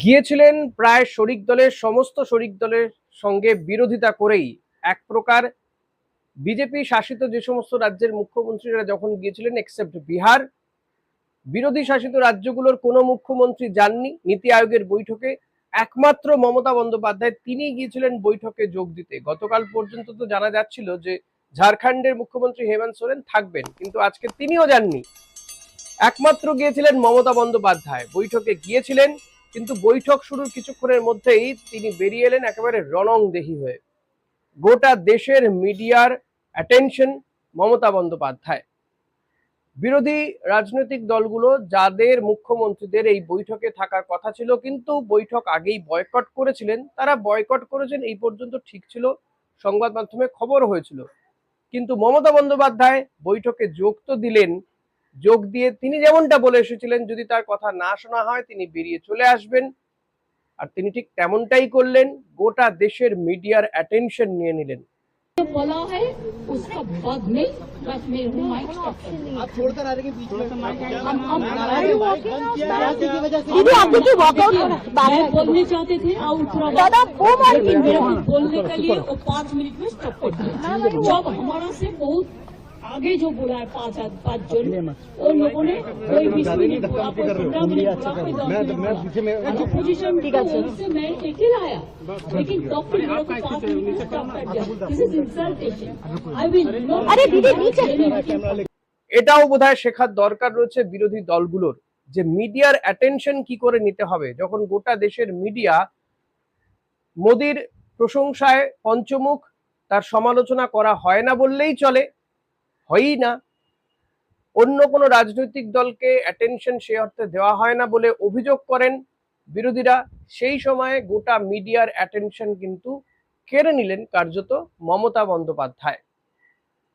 গিয়েছিলেন প্রায় শরিক দলের, সমস্ত শরিক দলের সঙ্গে বিরোধিতা করেই। এক প্রকার বিজেপি শাসিত যে সমস্ত রাজ্যের মুখ্যমন্ত্রীরা যখন গিয়েছিলেন এক্সেপ্ট বিহার, বিরোধী শাসিত রাজ্যগুলোর কোনো মুখ্যমন্ত্রী যাননি। নীতি আয়োগের বৈঠকে একমাত্র মমতা বন্দ্যোপাধ্যায় তিনি গিয়েছিলেন বৈঠকে যোগ দিতে। গতকাল পর্যন্ত তো জানা যাচ্ছিল যে ঝাড়খণ্ডের মুখ্যমন্ত্রী হেমন্ত সোরেন থাকবেন, কিন্তু আজকে তিনিও যাননি। একমাত্র গিয়েছিলেন মমতা বন্দ্যোপাধ্যায়। বৈঠকে গিয়েছিলেন কিন্তু বৈঠক শুরুর কিছুক্ষণের মধ্যেই তিনি বেরিয়ে এলেন একেবারে রণংদেহী হয়ে। গোটা দেশের মিডিয়ার অ্যাটেনশন মমতা বন্দ্যোপাধ্যায়। বিরোধী রাজনৈতিক দলগুলো যাদের মুখ্যমন্ত্রীদের এই বৈঠকে থাকার কথা ছিল, কিন্তু বৈঠক আগেই বয়কট করেছিলেন, তারা বয়কট করেছেন এই পর্যন্ত ঠিক ছিল, সংবাদ মাধ্যমে খবর হয়েছিল। কিন্তু মমতা বন্দ্যোপাধ্যায় বৈঠকে যোগ তো দিলেন যোগ দিয়ে তিনি যেমনটা বলে এসেছিলেন যদি তার কথা না শোনা হয় তিনি বেরিয়ে চলে আসবেন আর তিনি ঠিক তেমনটাই করলেন গোটা দেশের মিডিয়ার অ্যাটেনশন নিয়ে নিলেন जो बोला है उसका बाद में बस मैं हूँ माइक स्टॉप कर दूँ। आप छोड़कर आ रहे हैं बीच में हम हम दीदी आप देखिए वॉकआउट मैं बोलने चाहते थे आउट दादा, वो मार के मेरे को बोलने के लिए वो पाँच मिनट में स्टॉप कर दिया जब हमारा से बहुत आगे जो बोला है पाँच आद- पाँच जन उन लोगों ने कोई बीस मिनट बोला कोई पंद्रह मिनट बोला कोई दस मिनट बोला। जो पोजीशन से मैं अकेला आया लेकिन डॉक्टर मेरे को पाँच मिनट में स्टॉप कर दिया this is insultation I will not अरे दीदी, नीचे। এটাও বোধহয় শেখার দরকার রয়েছে বিরোধী দলগুলোর যে মিডিয়ার অ্যাটেনশন কি করে নিতে হবে যখন গোটা দেশের মিডিয়া মোদির প্রশংসায় পঞ্চমুখ তার সমালোচনা করা হয় না বললেই চলে হয়ই না। অন্য কোনো রাজনৈতিক দলকে অ্যাটেনশন সে অর্থে দেওয়া হয় না বলে অভিযোগ করেন বিরোধীরা। সেই সময়ে গোটা মিডিয়ার অ্যাটেনশন কিন্তু কেড়ে নিলেন কার্যত মমতা বন্দ্যোপাধ্যায়।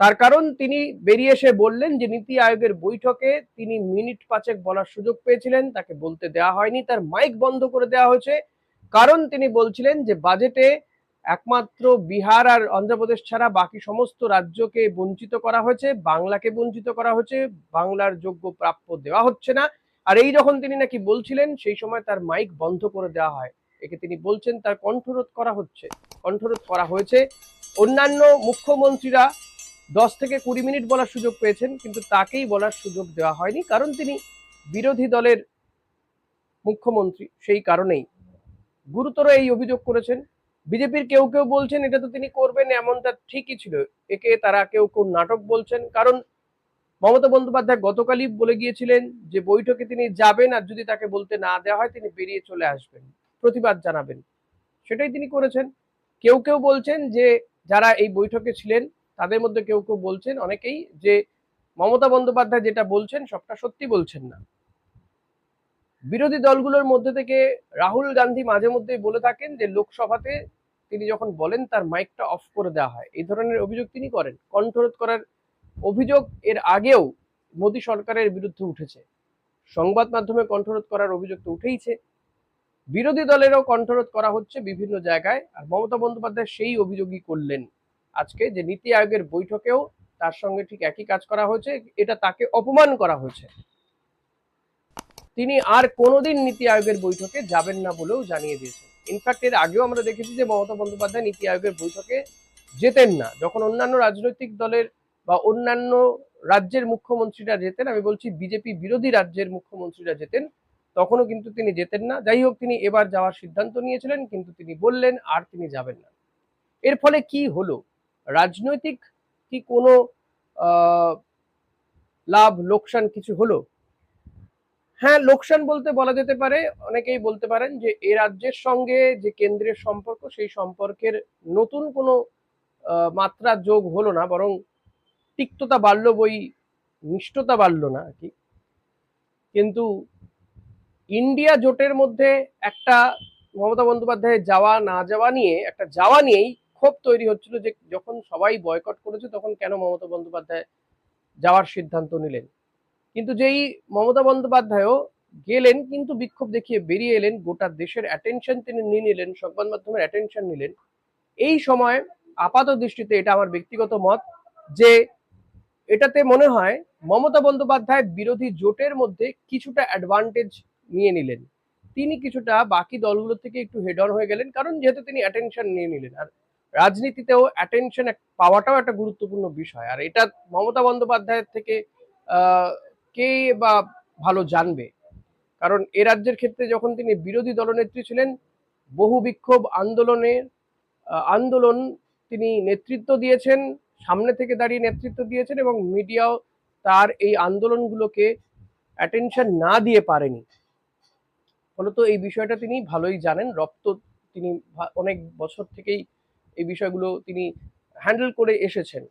তার কারণ তিনি বেরিয়ে এসে বললেন যে, নীতি আয়োগের বৈঠকে তিনি মিনিট পাঁচেক বলার সুযোগ পেয়েছিলেন। তাকে বলতে দেওয়া হয়নি। তার মাইক বন্ধ করে দেওয়া হয়েছে। কারণ তিনি বলছিলেন যে, বাজেটে একমাত্র বিহার আর অন্ধ্রপ্রদেশ ছাড়া বাকি সমস্ত রাজ্যকে বঞ্চিত করা হয়েছে, বাংলাকে বঞ্চিত করা হয়েছে, বাংলার যোগ্য প্রাপ্য দেওয়া হচ্ছে না। আর এই যখন তিনি নাকি বলছিলেন, সেই সময় তার মাইক বন্ধ করে দেওয়া হয়। একে তিনি বলছেন, তার কণ্ঠরোধ করা হচ্ছে, কণ্ঠরোধ করা হয়েছে। অন্যান্য মুখ্যমন্ত্রীরা দশ থেকে কুড়ি মিনিট বলার সুযোগ পেয়েছেন, কিন্তু তাকেই বলার সুযোগ দেওয়া হয়নি, কারণ তিনি বিরোধী দলের মুখ্যমন্ত্রী, সেই কারণেই। গুরুতর এই অভিযোগ করেছেন। বিজেপির কেউ কেউ বলছেন, এটা তো তিনি করবেন, এমনটা ঠিকই ছিল। একে তারা কেউ কেউ নাটক বলছেন, কারণ মমতা বন্দ্যোপাধ্যায় গতকালই বলে গিয়েছিলেন যে বৈঠকে তিনি যাবেন আর যদি তাকে বলতে না দেওয়া হয়, তিনি বেরিয়ে চলে আসবেন, প্রতিবাদ জানাবেন। সেটাই তিনি করেছেন। কেউ কেউ বলছেন যে যারা এই বৈঠকে ছিলেন, তাদের মধ্যে কেউ কেউ বলছেন অনেকেই যে মমতা বন্দ্যোপাধ্যায় যেটা বলছেন, সবটা সত্যি বলছেন না। বিরোধী দলগুলোর মধ্যে থেকে রাহুল গান্ধী মাঝে মধ্যেই বলে থাকেন যে লোকসভাতে তিনি যখন বলেন, তার মাইকটা অফ করে দেওয়া হয়। এই ধরনের অভিযোগ তিনি করেন। কণ্ঠরোধ করার অভিযোগ এর আগেও মোদী সরকারের বিরুদ্ধে উঠেছে। সংবাদ মাধ্যমে কণ্ঠরোধ করার অভিযোগ তো উঠেইছে। বিরোধী দলেরও কণ্ঠরোধ করা হচ্ছে বিভিন্ন জায়গায়, আর মমতা বন্দ্যোপাধ্যায় সেই অভিযোগই করলেন আজকে যে নীতি আয়োগের বৈঠকেও তার সঙ্গে ঠিক একই কাজ করা হয়েছে। এটা তাকে অপমান করা হয়েছে। তিনি আর কোনোদিন নীতি আয়োগের বৈঠকে যাবেন না বলেও জানিয়ে দিয়েছেন। ইনফ্যাক্ট এর আগেও আমরা দেখেছি যে মমতা বন্দ্যোপাধ্যায় নীতি আয়োগের বৈঠকে যেতেন না। যখন অন্যান্য রাজনৈতিক দলের বা অন্যান্য রাজ্যের মুখ্যমন্ত্রীরা যেতেন, আমি বলছি বিজেপি বিরোধী রাজ্যের মুখ্যমন্ত্রীরা যেতেন, তখনও কিন্তু তিনি যেতেন না। যাই হোক, তিনি এবার যাওয়ার সিদ্ধান্ত নিয়েছিলেন, কিন্তু তিনি বললেন আর তিনি যাবেন না। এর ফলে কি হলো? রাজনৈতিক কি কোনো লাভ, লোকসান কিছু হলো? হ্যাঁ লোকসান বলতে বলা যেতে পারে, অনেকেই বলতে পারেন যে এ রাজ্যের সঙ্গে যে কেন্দ্রের সম্পর্ক, সেই সম্পর্কের নতুন কোনো মাত্রা যোগ হলো না, বরং তিক্ততা বাড়ল বই মিষ্টতা বাড়লো না আর কি। কিন্তু ইন্ডিয়া জোটের মধ্যে একটা মমতা বন্দ্যোপাধ্যায়ের যাওয়া, না যাওয়া নিয়ে, একটা যাওয়া নিয়েই ক্ষোভ তৈরি হচ্ছিল যে যখন সবাই বয়কট করেছে, তখন কেন মমতা বন্দ্যোপাধ্যায় যাওয়ার সিদ্ধান্ত নিলেন? কিন্তু যেই মমতা বন্দ্যোপাধ্যায়ও গেলেন, কিন্তু বিক্ষোভ দেখিয়ে বেরিয়ে এলেন, গোটা দেশের অ্যাটেনশন তিনি নিয়ে নিলেন, সংবাদ মাধ্যমের অ্যাটেনশন নিলেন। এই সময় আপাত দৃষ্টিতে এটা আমার ব্যক্তিগত মত যে এটাতে মনে হয় মমতা বন্দ্যোপাধ্যায় বিরোধী জোটের মধ্যে কিছুটা অ্যাডভান্টেজ নিয়ে নিলেন। তিনি কিছুটা বাকি দলগুলোর থেকে একটু হেড হয়ে গেলেন, কারণ যেহেতু তিনি অ্যাটেনশন নিয়ে নিলেন। আর রাজনীতিতেও অ্যাটেনশন পাওয়াটাও একটা গুরুত্বপূর্ণ বিষয়। আর এটা মমতা বন্দ্যোপাধ্যায়ের থেকে কে বা ভালো জানবে? কারণ এ রাজ্যের ক্ষেত্রে যখন তিনি বিরোধী দলনেত্রী ছিলেন, বহু বিক্ষোভ আন্দোলনের আন্দোলন তিনি নেতৃত্ব দিয়েছেন, সামনে থেকে দাঁড়িয়ে নেতৃত্ব দিয়েছেন এবং মিডিয়াও তার এই আন্দোলনগুলোকে অ্যাটেনশন না দিয়ে পারেনি। ফলত এই বিষয়টা তিনি ভালোই জানেন, রপ্ত তিনি অনেক বছর থেকেই এই বিষয়গুলো তিনি হ্যান্ডেল করে এসেছেন।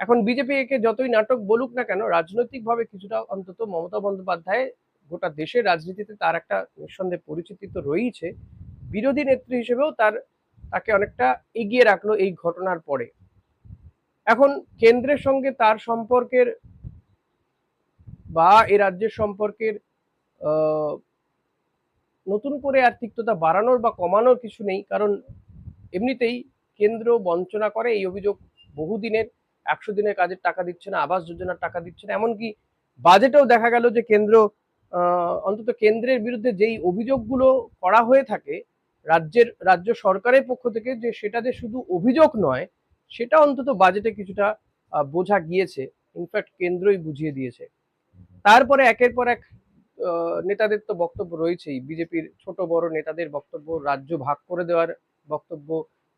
এখন বিজেপি একে যতই নাটক বলুক না কেন, রাজনৈতিকভাবে কিছুটা অন্তত মমতা বন্দ্যোপাধ্যায় গোটা দেশের রাজনীতিতে তার একটা নিঃসন্দেহে পরিচিতি তো রয়েছে বিরোধী নেত্রী হিসেবেও তার, তাকে অনেকটা এগিয়ে রাখল এই ঘটনার পরে। এখন কেন্দ্রের সঙ্গে তার সম্পর্কের বা এই রাজ্যের সম্পর্কের নতুন করে আর তিক্ততা বাড়ানোর বা কমানোর কিছু নেই। কারণ এমনিতেই কেন্দ্র বঞ্চনা করে এই অভিযোগ বহুদিনের। একশো দিনের কাজের টাকা দিচ্ছে না, আবাস যোজনার টাকা দিচ্ছে না, এমনকি বাজেটেও দেখা গেল যে কেন্দ্র অন্তত কেন্দ্রের বিরুদ্ধে যেই অভিযোগগুলো করা হয়ে থাকে, রাজ্যের, রাজ্য সরকারের পক্ষ থেকে যে সেটা যে শুধু অভিযোগ নয়, সেটা অন্তত বাজেটে কিছুটা বোঝা গিয়েছে, ইনফ্যাক্ট কেন্দ্রই বুঝিয়ে দিয়েছে। তারপরে একের পর এক নেতাদের তো বক্তব্য রয়েছেই, বিজেপির ছোট বড় নেতাদের বক্তব্য, রাজ্য ভাগ করে দেওয়ার বক্তব্য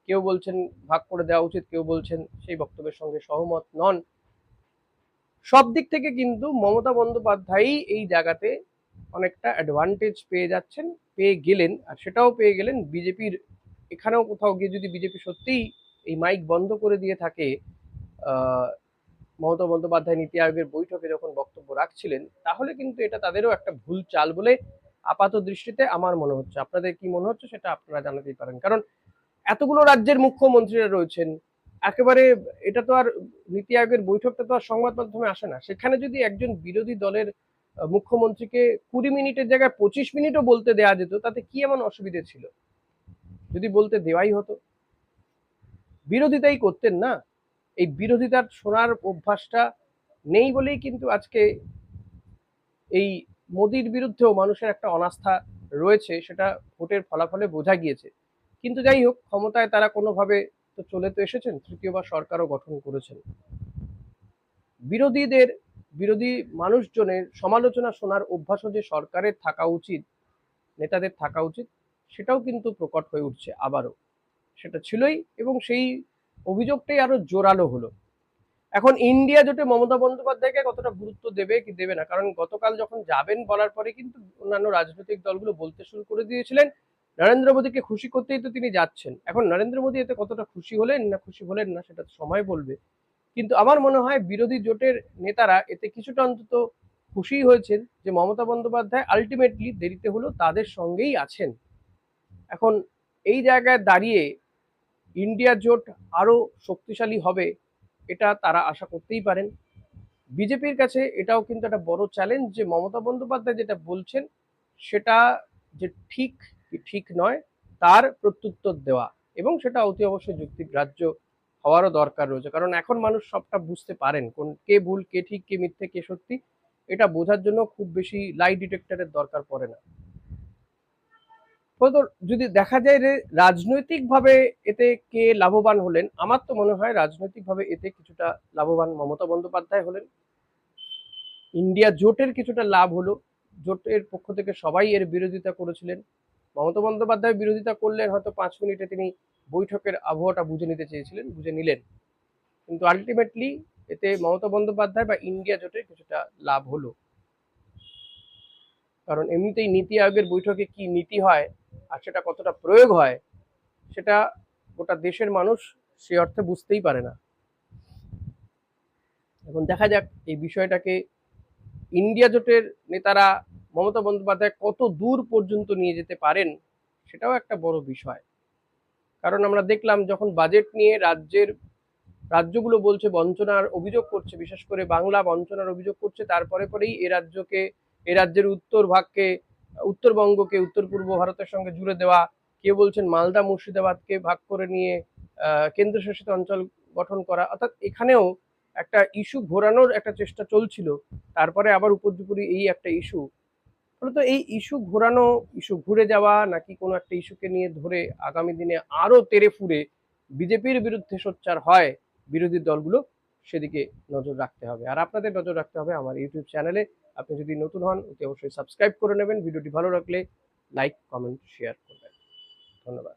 কেউ বলছেন ভাগ করে দেওয়া উচিত, কেউ বলছেন সেই বক্তব্যের সঙ্গে সহমত নন। সব দিক থেকে কিন্তু মমতা বন্দ্যোপাধ্যায়ই এই জায়গাতে অনেকটা অ্যাডভান্টেজ পেয়ে যাচ্ছেন, পেয়ে গেলেন, আর সেটাও পেয়ে গেলেন বিজেপির, এখানেও কোথাও গিয়ে যদি বিজেপি সত্যিই এই মাইক বন্ধ করে দিয়ে থাকে মমতা বন্দ্যোপাধ্যায় নীতি আয়োগের বৈঠকে যখন বক্তব্য রাখছিলেন, তাহলে কিন্তু এটা তাদেরও একটা ভুল চাল বলে আপাত দৃষ্টিতে আমার মনে হচ্ছে। আপনাদের কি মনে হচ্ছে সেটা আপনারা জানাতেই পারেন। কারণ এতগুলো রাজ্যের মুখ্যমন্ত্রীরা রয়েছেন, একেবারে এটা তো আর নীতি আয়োগের বৈঠকটা তো আর সংবাদ মাধ্যমে আসে না। সেখানে যদি একজন বিরোধী দলের মুখ্যমন্ত্রীকে কুড়ি মিনিটের জায়গায় পঁচিশ মিনিটও বলতে দেওয়া যেত, তাতে কি এমন অসুবিধে ছিল? যদি বলতে দেওয়াই হতো। বিরোধিতাই করতেন না। এই বিরোধিতার শোনার অভ্যাসটা নেই বলেই কিন্তু আজকে এই মোদির বিরুদ্ধেও মানুষের একটা অনাস্থা রয়েছে, সেটা ভোটের ফলাফলে বোঝা গিয়েছে। কিন্তু যাই হোক, ক্ষমতায় তারা কোনোভাবে তো চলে তো এসেছেন, তৃতীয়বার সরকারও গঠন করেছেন। বিরোধীদের, বিরোধী মানুষজনের সমালোচনা শোনার অভ্যাসও যে সরকারের থাকা উচিত, নেতাদের থাকা উচিত, সেটাও কিন্তু প্রকট হয়ে উঠছে আবারও। সেটা ছিলই এবং সেই অভিযোগটাই আরও জোরালো হলো। এখন ইন্ডিয়া জোটে মমতা বন্দ্যোপাধ্যায়কে কতটা গুরুত্ব দেবে কি দেবে না? কারণ গতকাল যখন যাবেন বলার পরে কিন্তু অন্যান্য রাজনৈতিক দলগুলো বলতে শুরু করে দিয়েছিলেন নরেন্দ্র মোদীকে খুশি করতেই তো তিনি যাচ্ছেন। এখন নরেন্দ্র মোদী এতে কতটা খুশি হলেন না খুশি হলেন না সেটা সময় বলবে। কিন্তু আমার মনে হয় বিরোধী জোটের নেতারা এতে কিছুটা অন্তত খুশি হয়েছেন যে মমতা বন্দ্যোপাধ্যায় আলটিমেটলি দেরিতে হলো তাদের সঙ্গেই আছেন। এখন এই জায়গায় দাঁড়িয়ে ইন্ডিয়া জোট আরও শক্তিশালী হবে, এটা তারা আশা করতেই পারেন। বিজেপির কাছে এটাও কিন্তু একটা বড় চ্যালেঞ্জ যে মমতা বন্দ্যোপাধ্যায় যেটা বলছেন, সেটা যে ঠিক ঠিক নয়, তার প্রত্যুত্তর দেওয়া। এবং সেটা অতি অবশ্যই যুক্তিগ্রাহ্য হওয়ারও দরকার রয়েছে। কারণ এখন মানুষ সবটা বুঝতে পারেন কোন কে ভুল, কে ঠিক, কে মিথ্যে, কে সত্যি। এটা বোঝার জন্য খুব বেশি লাই ডিটেক্টরের দরকার পড়ে না। যদি দেখা যায় যে রাজনৈতিকভাবে এতে কে লাভবান হলেন, আমার তো মনে হয় রাজনৈতিকভাবে এতে কিছুটা লাভবান মমতা বন্দ্যোপাধ্যায় হলেন। ইন্ডিয়া জোটের কিছুটা লাভ হলো। জোটের পক্ষ থেকে সবাই এর বিরোধিতা করেছিলেন। মমতা বন্দ্যোপাধ্যায় বিরোধিতা করলেন, হয়তো পাঁচ মিনিটে তিনি বৈঠকের আবহাওয়াটা বুঝে নিতে চেয়েছিলেন, বুঝে নিলেন। কিন্তু আলটিমেটলি এতে মমতা বন্দ্যোপাধ্যায় বা ইন্ডিয়া জোটের কিছুটা লাভ হলো। কারণ এমনিতেই নীতি আয়োগের বৈঠকে কি নীতি হয় আর সেটা কতটা প্রয়োগ হয়, সেটা গোটা দেশের মানুষ সে অর্থে বুঝতেই পারে না। এখন দেখা যাক এই বিষয়টাকে ইন্ডিয়া জোটের নেতারা মমতা বন্দ্যোপাধ্যায় কত দূর পর্যন্ত নিয়ে যেতে পারেন, সেটাও একটা বড় বিষয়। কারণ আমরা দেখলাম যখন বাজেট নিয়ে রাজ্যের, রাজ্যগুলো বলছে বঞ্চনার অভিযোগ করছে, বিশেষ করে বাংলা বঞ্চনার অভিযোগ করছে, তারপরে পরেই এ রাজ্যকে, এ রাজ্যের উত্তর ভাগকে, উত্তরবঙ্গকে, উত্তর পূর্ব ভারতের সঙ্গে জুড়ে দেওয়া, কেউ বলছেন মালদা মুর্শিদাবাদকে ভাগ করে নিয়ে কেন্দ্রশাসিত অঞ্চল গঠন করা, অর্থাৎ এখানেও একটা ইস্যু ঘোরানোর একটা চেষ্টা চলছিল, তারপরে আবার উপর্যুপরি এই একটা ইস্যু ফলত এই ইস্যু ঘোরানো, ইস্যু ঘুরে যাওয়া নাকি কোনো একটা ইস্যুকে নিয়ে ধরে আগামী দিনে আরও তেরে ফুরে বিজেপির বিরুদ্ধে সোচ্চার হয় বিরোধী দলগুলো, সেদিকে নজর রাখতে হবে। আর আপনাদের নজর রাখতে হবে আমার ইউটিউব চ্যানেলে। আপনি যদি নতুন হন, অতি অবশ্যই সাবস্ক্রাইব করে নেবেন। ভিডিওটি ভালো রাখলে লাইক, কমেন্ট, শেয়ার করবেন। ধন্যবাদ।